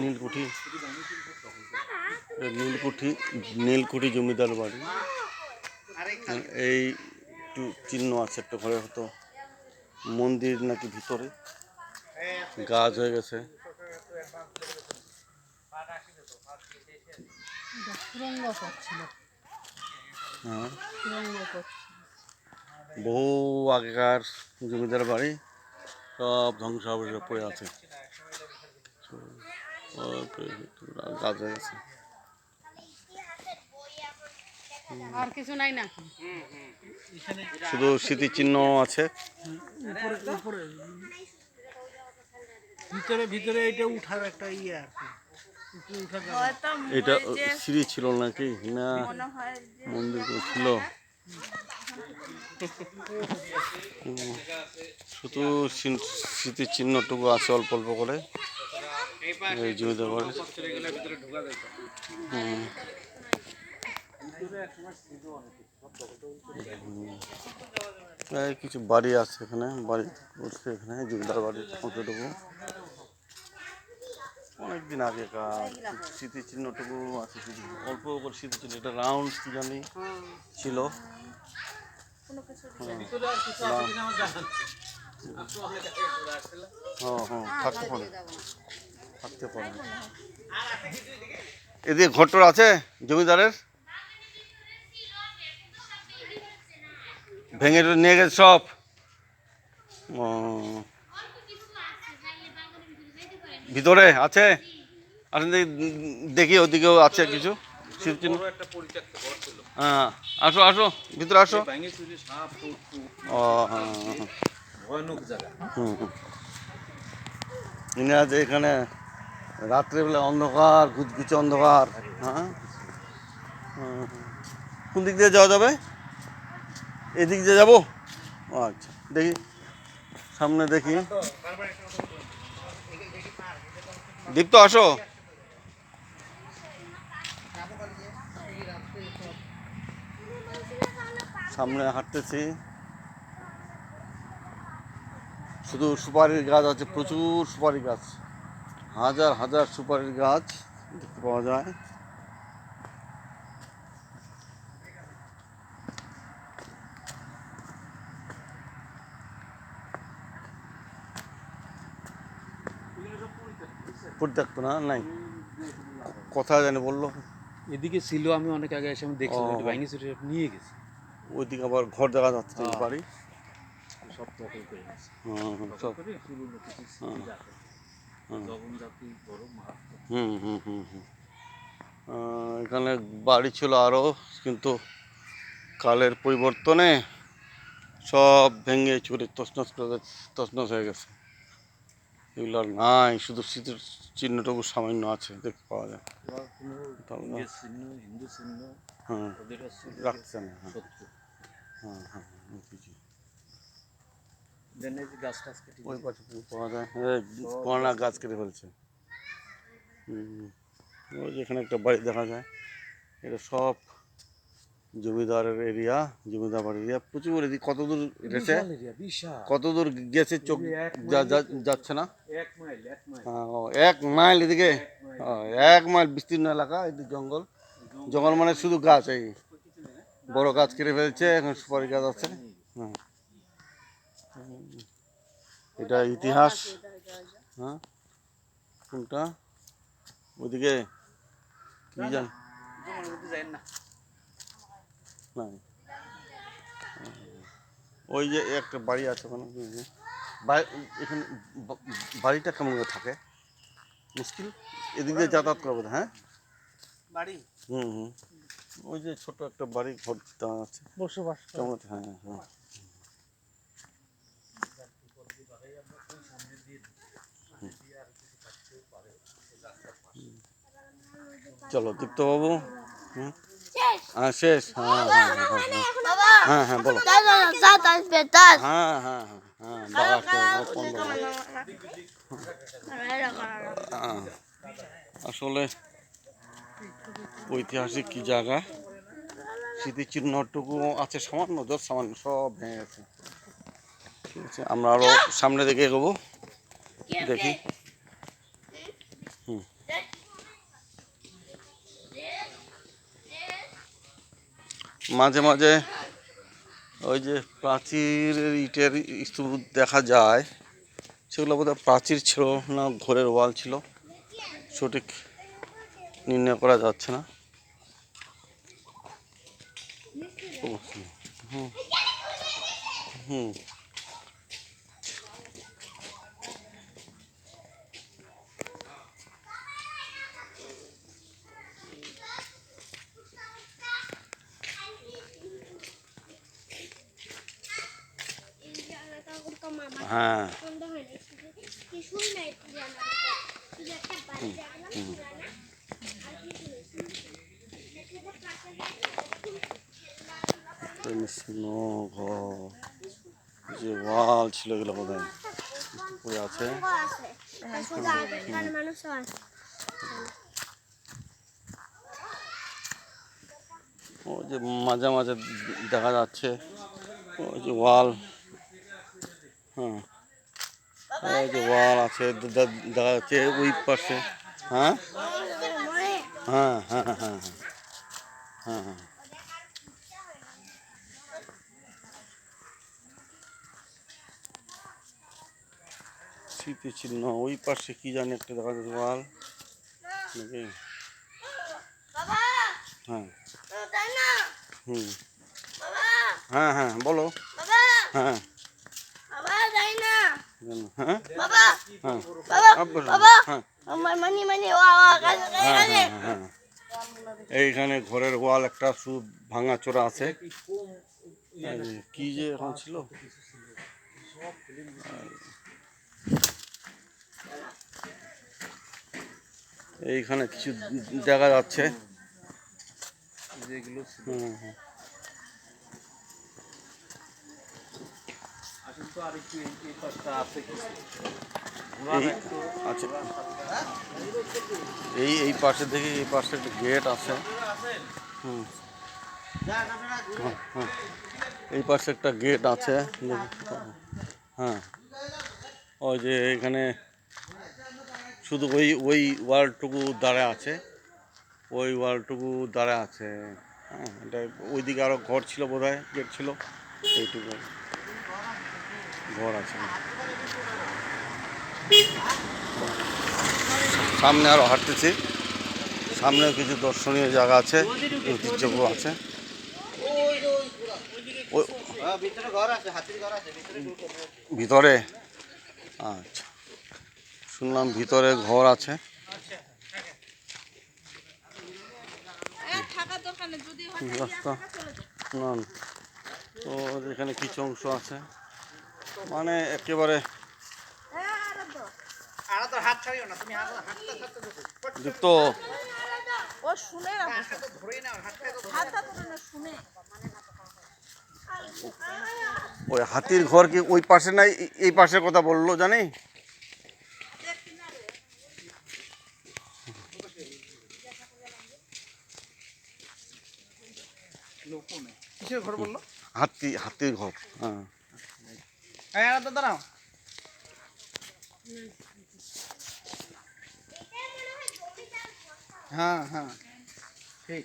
নীলকুঠি। নীলকুঠি নীলকুঠি জমিদার বাড়ি। এই একটু চিহ্ন আছে একটা ঘরে হতো মন্দির নাকি ভিতরে। গাছ হয়ে গেছে। সুরঙ্গ করছিল হ্যাঁ। সুরঙ্গ করছিল বহু আগেকার জমিদার বাড়ি সব ধ্বংসাবশেষ পড়ে আছে গাছ হয়ে গেছে আর কিছু নাই নাকি? শুধু স্মৃতিচিহ্ন আছে। ভিতরে ভিতরে এটা উঠার একটা ইয়ে উঠার জায়গা। এটা সিঁড়ি ছিল নাকি না মন্দির ছিল শুধু সিন- স্মৃতিচিহ্নটুকু আছে অল্প অল্প করে এই জমিদার বাড়ি হুম। হুম। কিছু বাড়ি আছে এখানে বাড়ি করছে এখানে জমিদার বাড়ির অংশটুকু অনেকদিন আগেকার স্মৃতিচিহ্নটুকু আছে অল্প করে স্মৃতিচিহ্ন এটা রাউন্ড কি জানি ছিল। হ্যাঁ হ্যাঁ থাকতে পারে। থাকতে পারে। এদিকে ঘরটর আছে জমিদারের? ভেঙে নিয়ে গেছে সব। ভিতরে আছে? আসেন দেখি ওদিকেও আছে কিছু। স্মৃতিচিহ্ন হ্যাঁ আসো আসো, ভিতরে আসো। ও হ্যাঁ হ্যাঁ। আছে এখানে রাত্রেবেলা অন্ধকার গুচগুচে অন্ধকার। হ্যাঁ কোন দিক দিয়ে যাওয়া যাবে? এদিক দিয়ে যাব? আচ্ছা দেখি। সামনে দেখি। দীপ্ত, আসো। সামনে হাঁটতেছি। শুধু সুপারির গাছ আছে প্রচুর সুপারি গাছ। হাজার হাজার সুপারির গাছ দেখতে পাওয়া যায়। পরিত্যক্ত না? নাই। কথা জানি বলল। এদিকে ছিল আমি অনেক আগে এসে আমি দেখছি ভেঙে নিয়ে গেছে। ওইদিকে আবার ঘর দেখা যাচ্ছে হ্যাঁ। বাড়ি। সব দখল করে গেছে হুম হুম, সব। করে পুরনো কিছু স্মৃতি রাখে। জগন বড় মারাত্মক হুম হুম হুম হুম। এখানে বাড়ি ছিল আরও কিন্তু কালের পরিবর্তনে সব ভেঙে চুরে তছনছ করে তছনছ হয়ে গেছে। এগুলো আর নাই শুধু স্মৃতির চিহ্নটুকু সামান্য আছে দেখতে পাওয়া যায়। হিন্দু চিহ্ন হ্যাঁ রাখছে না হ্যাঁ হ্যাঁ বুঝেছি। গাছ টাছ কেটে ওই পাশে পাওয়া যায়। এই গাছ কেটে ফেলছে। হুম। ওই যে এখানে একটা বাড়ি দেখা যায়। এটা সব জমিদারের এরিয়া জমিদার বাড়ির এরিয়া। প্রচুর এদিকে কত দূর গেছে কত দূর গেছে চোখ যাচ্ছে না? হ্যাঁ, এক মাইল এদিকে? এক মাইল। বিস্তীর্ণ এলাকা এদিকে জঙ্গল। জঙ্গল মানে শুধু গাছ এই বড় গাছ কেটে ফেলছে এখন সুপারি গাছ আছে। এটা ইতিহাস। হ্যাঁ? কোনটা? ওইদিকে কি জান না ওই যে একটা বাড়ি আছে ওখানে এখানে বাড়িটা কেমন করে থাকে? মুশকিল? এদিক দিয়ে যাতায়াত করব হ্যাঁ? বাড়ি? হুম হুম। ওই যে ছোট একটা বাড়ি ঘর দেওয়া আছে বসবাস কেমন হ্যাঁ হ্যাঁ চলো দীপ্ত বাবু হুম হ্যাঁ শেষ হ্যাঁ হ্যাঁ হ্যাঁ, হ্যাঁ হ্যাঁ হ্যাঁ বলো হ্যাঁ হ্যাঁ হ্যাঁ হ্যাঁ। হ্যাঁ। আসলে ঐতিহাসিক কি জায়গা? স্মৃতিচিহ্নটুকু আছে সামান্য, যত সামান্য, সব ভেঙে গেছে। ঠিক আছে, আমরা আরও সামনে দিকে এগোবো। দেখি। মাঝে মাঝে ওই যে প্রাচীর ইটের স্তূপ দেখা যায়, সেগুলো বোধহয় প্রাচীর ছিল না, ঘরের ওয়াল ছিল। সঠিক নির্ণয় করা যাচ্ছে না। হুম। হুম। হ্যাঁ নিশ্চিন্ন ঘর যে ওয়াল ছিল এগুলো বোধ হয় আছে ও যে মাঝে মাঝে দেখা যাচ্ছে ওই যে ওয়াল হ্যাঁ ওই যে ওয়াল আছে দেখা যাচ্ছে ওই পাশে হ্যাঁ হ্যাঁ হ্যাঁ হ্যাঁ হ্যাঁ হ্যাঁ হ্যাঁ স্মৃতিচিহ্ন ওই পাশে কি জানি একটা দেখা যাচ্ছে ওয়াল। নাকি? হ্যাঁ। হুম। হ্যাঁ হ্যাঁ বলো। হ্যাঁ। হ্যাঁ? হ্যাঁ। হ্যাঁ। মানি মানি ওয়া ওয়া কাছে হ্যাঁ হ্যাঁ হ্যাঁ। এইখানে ঘরের ওয়াল একটা সু ভাঙা চোরা আছে। কি যে এখন ছিল। এইখানে কিছু দেখা যাচ্ছে। যেগুলো হুম, হুম। আচ্ছা। এই এই পাশে দেখি এই পাশে একটা গেট আছে। হুম। এই পাশে একটা গেট আছে। হ্যাঁ। ওই যে এখানে শুধু ওই ওই ওয়ালটুকু দাঁড়া আছে। ওই ওয়ালটুকু দাঁড়া আছে। হ্যাঁ এটা ওইদিকে আরও ঘর ছিল বোধ হয় গেট ছিল। এইটুকু ঘর আছে। সামনে আরও হাঁটতেছি। সামনেও কিছু দর্শনীয় জায়গা আছে ঐতিহ্য আছে। ভিতরে? আচ্ছা। শুনলাম ভিতরে ঘর আছে। রাস্তা। না না। তো এখানে কিছু অংশ আছে। মানে একেবারে দীপ্ত ও শুনে না হাতটা ধরে না শুনে। ওই হাতির ঘর কি ওই পাশে নাই? এই- এই পাশের কথা বলল জানি কিসের ঘর বলল হাতি হাতির ঘর হ্যাঁ। দাঁড়াও। হ্যাঁ হ্যাঁ। ঠিক।